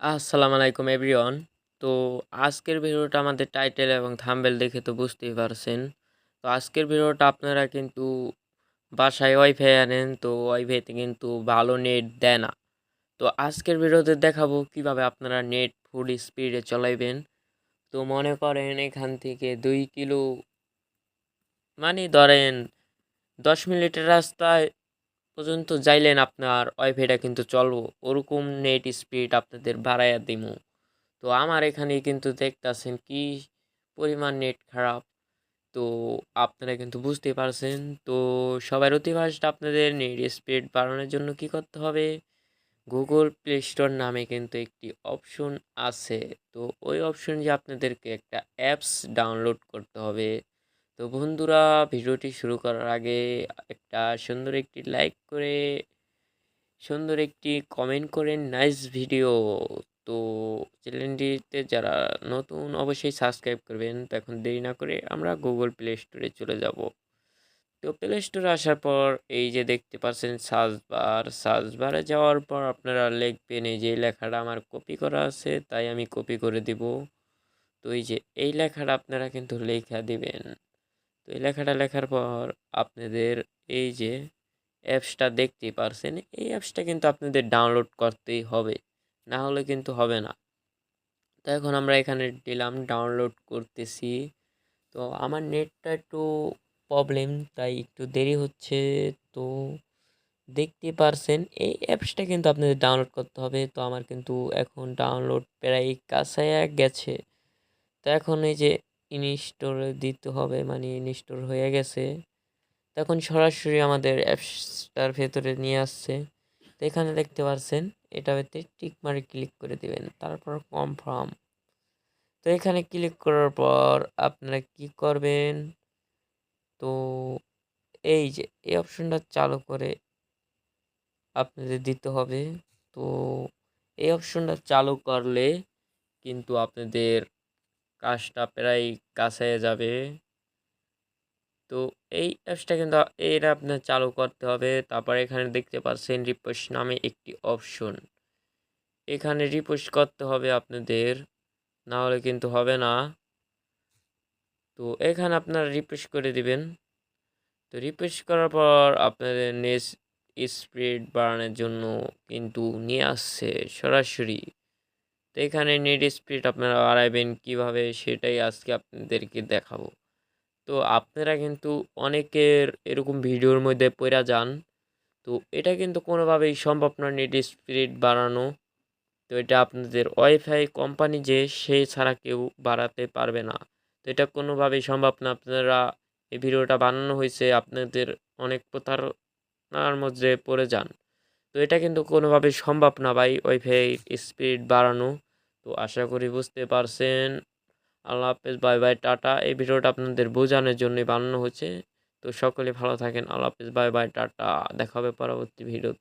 আসসালামু আলাইকুম এভরিওয়ান। তো আজকের ভিডিওটা আমাদের টাইটেল এবং থাম্বেল দেখে তো বুঝতেই পারছেন। তো আজকের ভিডিওটা আপনারা কিন্তু বাসায় ওয়াইফাই আনেন, তো ওয়াইফাইতে কিন্তু ভালো নেট দেয় না। তো আজকের ভিডিওতে দেখাবো কীভাবে আপনারা নেট ফুল স্পিডে চলাইবেন। তো মনে করেন এখান থেকে দুই কিলো মানে ধরেন দশ মিনিটের রাস্তায় পর্যন্ত যাইলেন আপনার ওয়াইফাইটা কিন্তু চলবো। ওরকম নেট স্পিড আপনাদের বাড়াইয়া দিমু। তো আমার এখানে কিন্তু দেখতেছেন কি পরিমাণ নেট খারাপ। তো আপনারা কিন্তু বুঝতে পারছেন। তো সবার অতি ফার্স্ট আপনাদের নেট স্পিড বাড়ানোর জন্য কি করতে হবে? গুগল প্লে স্টোর নামে কিন্তু একটি অপশন আছে। তো ওই অপশন যে আপনাদেরকে একটা অ্যাপস ডাউনলোড করতে হবে। তো বন্ধুরা, ভিডিওটি শুরু করার আগে একটা সুন্দর একটি লাইক করে, সুন্দর একটি কমেন্ট করেন নাইস ভিডিও তো চ্যানেলটিতে যারা নতুন অবশ্যই সাবস্ক্রাইব করবেন। তো এখন দেরি না করে আমরা গুগল প্লে স্টোরে চলে যাব। তো প্লে স্টোরে আসার পর এই যে দেখতে পাচ্ছেন সার্চ বার সার্চ বারে যাওয়ার পর আপনারা লিখবেন এই যে লেখাটা আমার কপি করা আছে, তাই আমি কপি করে দিব। তো এই যে এই লেখাটা আপনারা কিন্তু লেখা দিবেন। তো এই লেখাটা লেখার পর আপনাদের এই যে অ্যাপসটা দেখতেই পারছেন, এই অ্যাপসটা কিন্তু আপনাদের ডাউনলোড করতেই হবে, না হলে কিন্তু হবে না। তো এখন আমরা এখানে দিলাম ডাউনলোড করতেছি। তো আমার নেটটা একটু প্রবলেম তাই একটু দেরি হচ্ছে। তো দেখতে পারছেন, এই অ্যাপসটা কিন্তু আপনাদের ডাউনলোড করতে হবে। তো আমার কিন্তু এখন ডাউনলোড প্রায় কাছায় গেছে। তো এখন এই যে ইনস্টল দিতে হবে মানে ইনস্টল হয়ে গেছে। তখন সরাসরি আমাদের অ্যাপসটার ভেতরে নিয়ে আসছে। তো এখানে দেখতে পাচ্ছেন এটাতে টিক মারে ক্লিক করে দিবেন, তারপর কনফার্ম। তো এখানে ক্লিক করার পর আপনারা কি করবেন? তো এই যে, এই অপশনটা চালু করে আপনাদের দিতে হবে। তো এই অপশনটা চালু করলে কিন্তু আপনাদের কাজটা প্রায় কাছে যাবে। তো এই অ্যাপসটা কিন্তু এটা আপনার চালু করতে হবে। তারপর এখানে দেখতে পাচ্ছেন রিপোস্ট নামে একটি অপশন এখানে রিপোস্ট করতে হবে আপনাদের। না হলে কিন্তু হবে না। তো এখানে আপনারা রিফ্রেশ করে দিবেন। তো রিফ্রেশ করার পর আপনাদের নেট স্পিড বাড়ানোর জন্য কিন্তু নিয়ে আসছে সরাসরি। তো এখানে নেট স্পিড আপনারা বাড়াইবেন কীভাবে সেটাই আজকে আপনাদেরকে দেখাবো। তো আপনারা কিন্তু অনেকের এরকম ভিডিওর মধ্যে পড়া যান। তো এটা কিন্তু কোনোভাবেই সম্ভব না নেট স্পিড বাড়ানো। তো এটা আপনাদের ওয়াইফাই কোম্পানি যে, সে ছাড়া কেউ বাড়াতে পারবে না। তো এটা কোনোভাবেই সম্ভব না। আপনারা এই ভিডিওটা বানানো হয়েছে, আপনাদের অনেক প্রতারণার মধ্যে পড়ে যান। তো এটা কিন্তু কোনোভাবেই সম্ভব না ভাই ওয়াইফাই স্পিড বাড়ানো। তো আশা করি বুঝতে পারছেন। আল্লাহ হাফেজ, বাই বাই, টাটা। এই ভিডিওটা আপনাদের বোঝানোর জন্যই বানানো হচ্ছে। তো সকলে ভালো থাকেন। আল্লাহ হাফেজ, বাই বাই, টাটা। দেখা হবে পরবর্তী ভিডিও